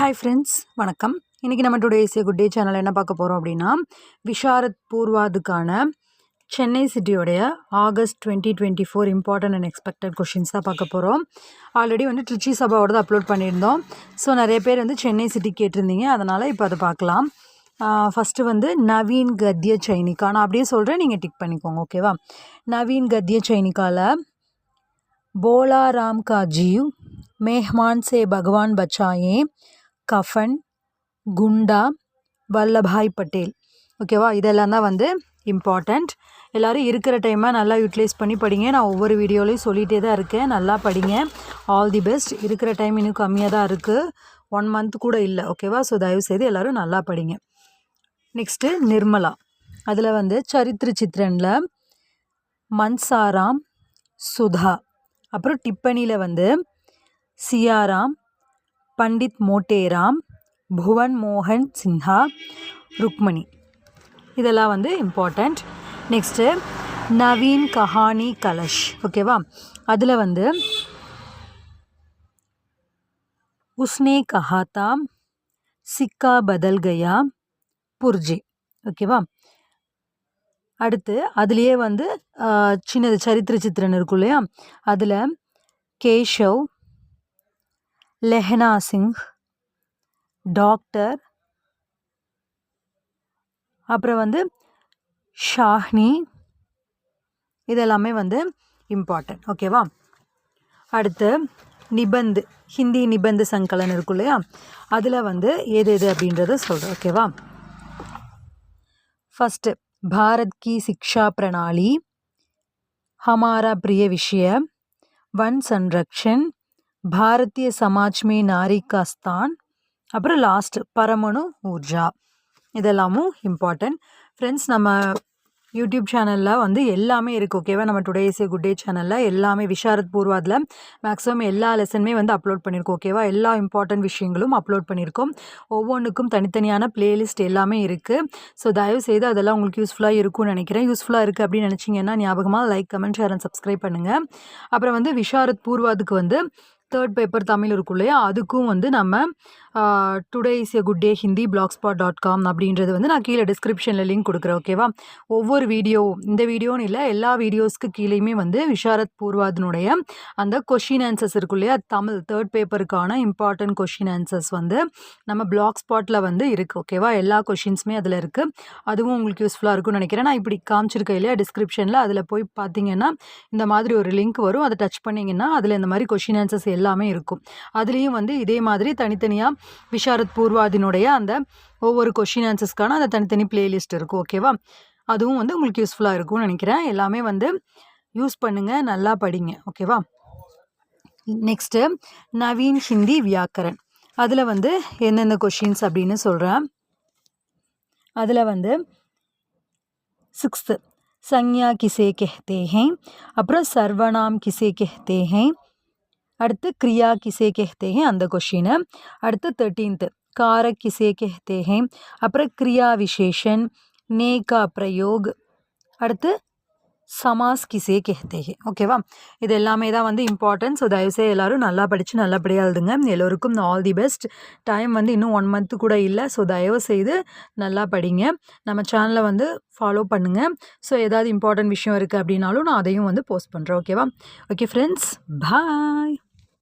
Hi friends வணக்கம். இன்றைக்கி நம்ம today is a good day channel என்ன பார்க்க போகிறோம் அப்படின்னா விஷாரத் பூர்வாதுக்கான Chennai சிட்டியோடைய August twenty twenty four important and expected questions தான் பார்க்க போகிறோம் ஆல்ரெடி வந்து ட்ரிச்சி சபாவோட தான் அப்லோட் பண்ணியிருந்தோம். ஸோ நிறைய பேர் வந்து சென்னை சிட்டி கேட்டிருந்தீங்க. அதனால் இப்போ அதை பார்க்கலாம். ஃபஸ்ட்டு வந்து நவீன் கத்ய சைனிக்கா நான் அப்படியே சொல்கிறேன் நீங்கள் டிக் பண்ணிக்கோங்க ஓகேவா நவீன் கத்ய சைனிக்காவில் போலாராம் காஜியும் மேஹ்மான் சே பகவான் பச்சாயே கஃபன் குண்டா வல்லபாய் பட்டேல். ஓகேவா இதெல்லாம் தான் வந்து இம்பார்ட்டண்ட் எல்லோரும் இருக்கிற டைமை நல்லா யூட்டிலைஸ் பண்ணி படிங்க. நான் ஒவ்வொரு வீடியோலையும் சொல்லிகிட்டே தான் இருக்கேன். நல்லா படிங்க. ஆல் தி பெஸ்ட் இருக்கிற டைம் இன்னும் கம்மியாக தான் இருக்குது ஒன் மந்த் கூட இல்லை. ஓகேவா ஸோ தயவுசெய்து எல்லோரும் நல்லா படிங்க. நெக்ஸ்ட்டு நிர்மலா. அதில் வந்து சரித்திர சித்திரனில் மன்சாராம் சுதா. அப்புறம் டிப்பனியில் வந்து சியாராம் பண்டித் மோட்டேராம் புவன் மோகன் சின்ஹா ருக்மணி. இதெல்லாம் வந்து இம்பார்ட்டண்ட் நெக்ஸ்ட்டு நவீன் கஹானி கலஷ். ஓகேவா அதில் வந்து உஸ்னே கஹாத்தா சிக்கா பதல் கயா புர்ஜி ஓகேவா அடுத்து அதுலேயே வந்து சின்னது சரித்திர சித்திரன் இருக்கும் இல்லையா? அதில் கேஷவ் லெஹனா சிங் டாக்டர் அப்புறம் வந்து ஷாஹ்னி. இதெல்லாமே வந்து இம்பார்ட்டன்ட் ஓகேவா அடுத்து நிபந்து ஹிந்தி நிபந்து சங்கலன் இருக்கும் இல்லையா? அதில் வந்து எது எது அப்படின்றத சொல்கிறேன் ஓகேவா ஃபஸ்ட்டு பாரத் கி சிக்ஷா பிரணாளி ஹமாரா பிரிய விஷய வன் சன்ரக்ஷன் பாரதிய சமாஜ் மே நாரி கா ஸ்தான். அப்புறம் லாஸ்ட் பரமணு ஊர்ஜா. இதெல்லாமும் இம்பார்ட்டன்ட் ஃப்ரெண்ட்ஸ் நம்ம யூடியூப் சேனலில் வந்து எல்லாமே இருக்குது ஓகேவா நம்ம today is a good day சேனலில் எல்லாமே விஷாரத் பூர்வாதில் மேக்ஸிமம் எல்லா லெசனுமே வந்து அப்லோட் பண்ணியிருக்கோம் ஓகேவா எல்லா இம்பார்ட்டன்ட் விஷயங்களும் அப்லோட் பண்ணியிருக்கோம் ஒவ்வொன்றுக்கும் தனித்தனியான பிளேலிஸ்ட் எல்லாமே இருக்குது ஸோ தயவு செய்து அதெல்லாம் உங்களுக்கு யூஸ்ஃபுல்லாக இருக்கும்னு நினைக்கிறேன். யூஸ்ஃபுல்லாக இருக்குது அப்படின்னு நினச்சிங்கன்னா ஞாபகமாக like comment share and subscribe பண்ணுங்கள் அப்புறம் வந்து விஷாரத் பூர்வாதுக்கு வந்து தேர்ட் பேப்பர் தமிழ் இருக்கும் இல்லையா? அதுக்கும் வந்து நம்ம today is a good day Hindi blogspot dot com அப்படின்றது வந்து நான் கீழே டிஸ்கிரிப்ஷனில் லிங்க் கொடுக்குறேன் ஓகேவா ஒவ்வொரு வீடியோ இந்த வீடியோன்னு இல்லை எல்லா வீடியோஸ்க்கு கீழேயுமே வந்து விஷாரத் பூர்வாதனுடைய அந்த கொஷின் ஆன்சர்ஸ் இருக்கும் இல்லையா? தமிழ் தேர்ட் பேப்பருக்கான இம்பார்ட்டன்ட் கொஷின் ஆன்சர்ஸ் வந்து நம்ம பிளாக் ஸ்பாட்டில் வந்து இருக்குது ஓகேவா எல்லா கொஷின்ஸுமே அதில் இருக்குது அதுவும் உங்களுக்கு யூஸ்ஃபுல்லாக இருக்கும்னு நினைக்கிறேன். நான் இப்படி காமிச்சிருக்கேன் இல்லையா டிஸ்கிரிப்ஷனில் அதில் போய் பார்த்தீங்கன்னா இந்த மாதிரி ஒரு லிங்க் வரும். அதை டச் பண்ணிங்கன்னா அதில் இந்த மாதிரி கொஷின் ஆன்சர்ஸ் எல்லாமே இருக்கும். அதுலேயும் வந்து இதே மாதிரி தனித்தனியாக விஷாரத் பூர்வாதினுடைய அந்த ஒவ்வொரு கொஷின் ஆன்சர்ஸ்க்கான அந்த தனித்தனி பிளேலிஸ்ட் இருக்கும் ஓகேவா அதுவும் வந்து உங்களுக்கு யூஸ்ஃபுல்லாக இருக்கும்னு நினைக்கிறேன். எல்லாமே வந்து யூஸ் பண்ணுங்கள் நல்லா படிங்க ஓகேவா நெக்ஸ்ட்டு நவீன் ஹிந்தி வியாக்கரன். அதில் வந்து எந்தெந்த கொஷின்ஸ் அப்படின்னு சொல்கிறேன் அதில் வந்து சிக்ஸ்த்து சங்யா கிசே கெஹ்தே ஹே அப்புறம் சர்வனாம் கிசே கெஹ்தே ஹே அடுத்து கிரியா கிசே கெஹ்தே அந்த கொஷினு அடுத்து தேர்ட்டீன்த்து கார கிசே கெஹ்தே ஹே. அப்புறம் கிரியா விசேஷன் நேகா பிரயோக். அடுத்து சமாஸ் கிசே கெஹ்தே ஓகேவா இது எல்லாமே தான் வந்து இம்பார்ட்டன்ஸ் ஸோ தயவுசெய்து எல்லோரும் நல்லா படித்து நல்லபடியாக எழுதுங்க. எல்லோருக்கும் ஆல் தி பெஸ்ட் டைம் வந்து இன்னும் ஒன் மந்த்து கூட இல்லை. ஸோ தயவு செய்து நல்லா படிங்க. நம்ம சேனலை வந்து ஃபாலோ பண்ணுங்கள் ஸோ ஏதாவது இம்பார்ட்டன்ட் விஷயம் இருக்குது அப்படின்னாலும் நான் அதையும் வந்து போஸ்ட் பண்ணுறேன் ஓகேவா ஓகே ஃப்ரெண்ட்ஸ் பாய்